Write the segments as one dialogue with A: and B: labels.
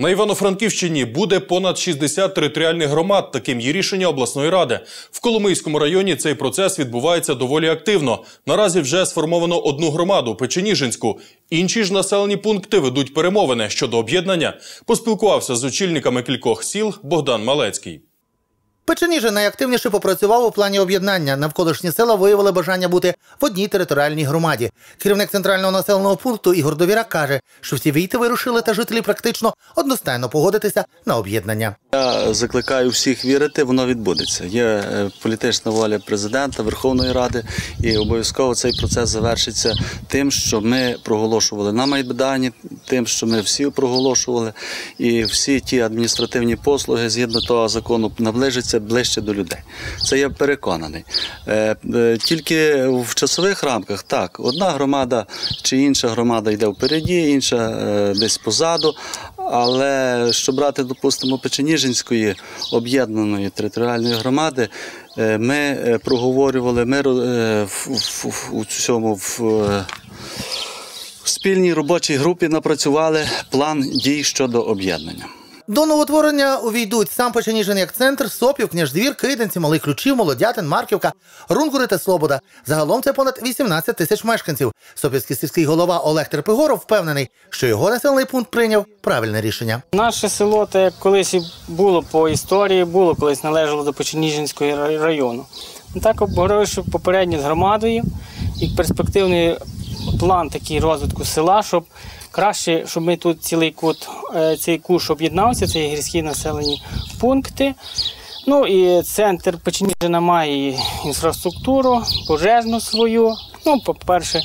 A: На Івано-Франківщині буде понад 60 територіальних громад. Таким є рішення обласної ради. В Коломийському районі цей процес відбувається доволі активно. Наразі вже сформовано одну громаду Печеніжинську. Інші ж населені пункти ведуть перемовини щодо об'єднання. Поспілкувався з очільниками кількох сіл Богдан Малецький.
B: Печеніжин найактивніше попрацював у плані об'єднання. Навколишні села виявили бажання бути в одній територіальній громаді. Керівник центрального населеного пункту Ігор Довіра каже, що всі війти вирушили та жителі практично одностайно погодитися на об'єднання.
C: Я закликаю всіх вірити, воно відбудеться. Є е, політична воля президента, Верховної Ради, і обов'язково цей процес завершиться тим, що ми проголошували на Майдані, тим, що ми всі проголошували, і всі ті адміністративні послуги згідно того закону наближаться ближче до людей. Це я переконаний. Е, е, Тільки в часових рамках так, одна громада чи інша громада йде впереді, інша е, десь позаду. Але що брати, допустимо, Печеніжинської об'єднаної територіальної громади, ми проговорювали ми в, цьому в, в спільній робочій групі напрацювали план дій щодо об'єднання.
B: До новотворення увійдуть сам Печеніжин як центр, Сопів, Княждвір, Киденці, Малий Ключів, Молодятин, Марківка, Рунгури та Слобода. Загалом це понад 18 тисяч мешканців. Сопівський сільський голова Олег Терпигоров впевнений, що його населений пункт прийняв правильне рішення.
D: Наше село, так як колись і було по історії, було колись належало до Печеніжинського району. Ну, Так обговоривши попередньо з громадою і перспективний план такий розвитку села, щоб краще, щоб ми тут цілий кут, е, цей куш об'єднався, це є гірські населені пункти. Ну і центр Печеніжина має інфраструктуру, пожежну свою. Ну, по-перше,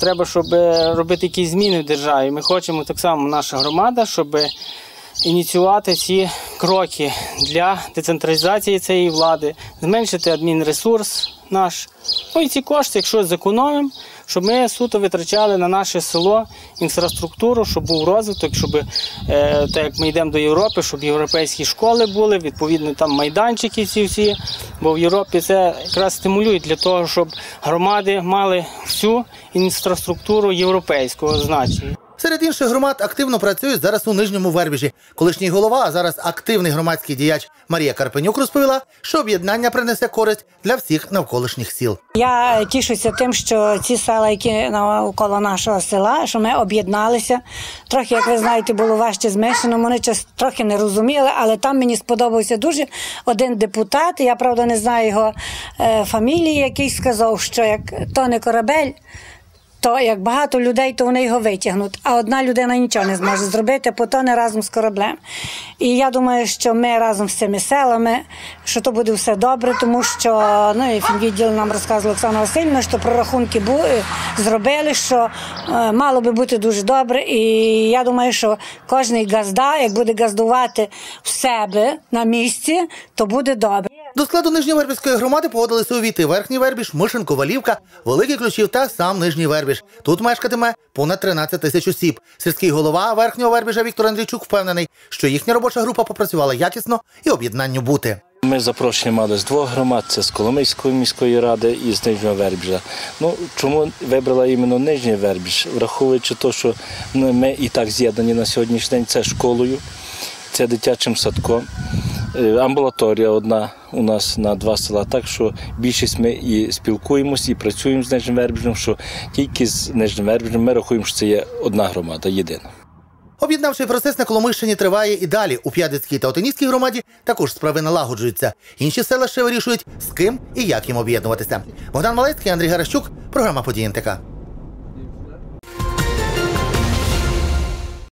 D: треба, щоб е, робити якісь зміни в державі. Ми хочемо так само, наша громада, щоб ініціювати ці кроки для децентралізації цієї влади, зменшити адмінресурс наш. Ну і ці кошти, якщо зекономимо, щоб ми суто витрачали на наше село інфраструктуру, щоб був розвиток, щоб е, так як ми йдемо до Європи, щоб європейські школи були, відповідно там майданчики ці всі. Бо в Європі це якраз стимулює для того, щоб громади мали всю інфраструктуру європейського значення.
B: Серед інших громад активно працюють зараз у нижньому вербіжі. Колишній голова, а зараз активний громадський діяч Марія Карпенюк розповіла, що об'єднання принесе користь для всіх навколишніх сіл.
E: Я тішуся тим, що ці села, які навколо нашого села, що ми об'єдналися. Трохи, як ви знаєте, було важче змішано. Вони час трохи не розуміли, але там мені сподобався дуже один депутат. Я правда не знаю його е, фамілії, який сказав, що як то не корабель. То як багато людей, то вони його витягнуть, а одна людина нічого не зможе зробити, потоне разом з кораблем. І я думаю, що ми разом з цими селами, що то буде все добре, тому що ну відділ нам розказувала Оксана Васильівна, що прорахунки бу- е, зробили, що е, мало би бути дуже добре. І я думаю, що кожний газда, як буде газдувати в себе на місці, то буде добре.
B: До складу Нижньовербівської громади погодилися увійти Верхній Вербіж, Мишин, Ковалівка, Великий Ключів та сам Нижній Вербіж. Тут мешкатиме понад 13 тисяч осіб. Сільський голова Верхнього Вербіжа Віктор Андрійчук впевнений, що їхня робоча група попрацювала якісно і об'єднанню бути.
F: Ми запрошення мали з двох громад: це з Коломийської міської ради і з Нижнього Вербіжа. Ну чому вибрала іменно Нижній Вербіж, враховуючи те, що ну, ми і так з'єднані на сьогоднішній день, це школою, це дитячим садком, е, амбулаторія одна у нас на два села. Так що більшість ми і спілкуємося, і працюємо з Нижнім Вербіжем, що тільки з Нижнім Вербіжем ми рахуємо, що це є одна громада, єдина.
B: Об'єднавчий процес на Коломийщині триває і далі. У П'ядицькій та Отинійській громаді також справи налагоджуються. Інші села ще вирішують, з ким і як їм об'єднуватися. Богдан Малецький, Андрій Гаращук, програма «Події НТК».